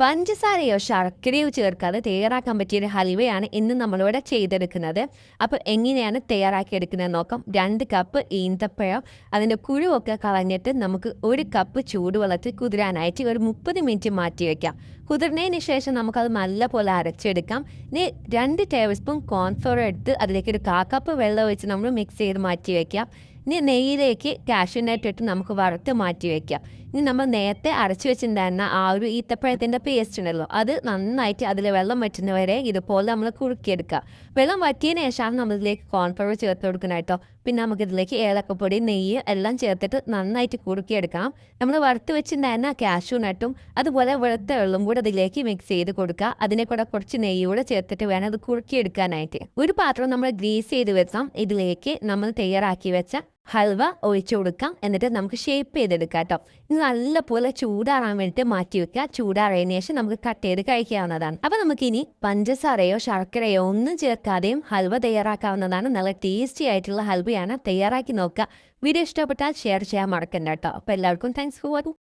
പഞ്ചസാരയോ ശർക്കരയോ ചേർക്കാതെ തയ്യാറാക്കാൻ പറ്റിയ ഒരു ഹൽവയാണ് ഇന്ന് നമ്മളിവിടെ ചെയ്തെടുക്കുന്നത്. അപ്പോൾ എങ്ങനെയാണ് തയ്യാറാക്കിയെടുക്കുന്നത് നോക്കാം. രണ്ട് കപ്പ് ഈന്തപ്പഴം അതിന്റെ കുഴുവൊക്കെ കളഞ്ഞിട്ട് നമുക്ക് ഒരു കപ്പ് ചൂടുവെള്ളത്തിൽ കുതിരാനായിട്ട് ഒരു മുപ്പത് മിനിറ്റ് മാറ്റി വയ്ക്കാം കുതിർന്നതിന് ശേഷം നമുക്കത് നല്ലപോലെ അരച്ചെടുക്കാം. ഇനി രണ്ട് ടേബിൾ സ്പൂൺ കോൺഫ്ലോർ എടുത്ത് അതിലേക്ക് ഒരു കാ കപ്പ് വെള്ളം ഒഴിച്ച് നമ്മൾ മിക്സ് ചെയ്ത് മാറ്റി വയ്ക്കാം ഇനി നെയ്യിലേക്ക് കാഷ്യൂനട്ട് ഇട്ട് നമുക്ക് വറുത്ത് മാറ്റി വെക്കാം. ഇനി നമ്മൾ നേരത്തെ അരച്ചു വെച്ചിട്ടുണ്ടായിരുന്ന ആ ഒരു ഈത്തപ്പഴത്തിന്റെ പേസ്റ്റ് ഉണ്ടല്ലോ അത് നന്നായിട്ട് അതിൽ വെള്ളം വറ്റുന്നവരെ ഇതുപോലെ നമ്മൾ കുറുക്കിയെടുക്കുക വെള്ളം വറ്റിയതിന് ശേഷമാണ് നമ്മൾ ഇതിലേക്ക് കോൺഫ്ലവർ ചേർത്ത് കൊടുക്കണം കേട്ടോ. പിന്നെ നമുക്ക് ഇതിലേക്ക് ഏലക്കപ്പൊടി നെയ്യ് എല്ലാം ചേർത്തിട്ട് നന്നായിട്ട് കുറുക്കിയെടുക്കാം. നമ്മൾ വറുത്ത് വെച്ചിട്ടുണ്ടായിരുന്ന കാഷ്യൂ നട്ടും അതുപോലെ വെളുത്ത വെള്ളം കൂടെ അതിലേക്ക് മിക്സ് ചെയ്ത് കൊടുക്കുക. അതിനെ കൂടെ കുറച്ച് നെയ്യ് കൂടെ ചേർത്തിട്ട് വേണം അത് കുറുക്കിയെടുക്കാനായിട്ട്. ഒരു പാത്രം നമ്മൾ ഗ്രീസ് ചെയ്ത് വെച്ചാൽ ഇതിലേക്ക് നമ്മൾ തയ്യാറാക്കി വെച്ച ഹൽവ ഒഴിച്ചു കൊടുക്കാം. എന്നിട്ട് നമുക്ക് ഷേപ്പ് ചെയ്തെടുക്കാം കേട്ടോ ഇത് നല്ലപോലെ ചൂടാറാൻ വേണ്ടിയിട്ട് മാറ്റി വെക്കുക. ചൂടാറിയതിനു ശേഷം നമുക്ക് കട്ട് ചെയ്ത് കഴിക്കാവുന്നതാണ്. അപ്പൊ നമുക്കിനി പഞ്ചസാരയോ ശർക്കരയോ ഒന്നും ചേർക്കാതെയും ഹൽവ തയ്യാറാക്കാവുന്നതാണ്. നല്ല ടേസ്റ്റി ആയിട്ടുള്ള ഹൽവയാണ്. തയ്യാറാക്കി നോക്കുക. വീഡിയോ ഇഷ്ടപ്പെട്ടാൽ ഷെയർ ചെയ്യാൻ മറക്കണ്ട കേട്ടോ അപ്പൊ എല്ലാവർക്കും താങ്ക്സ് ഫോർ വാച്ചിങ്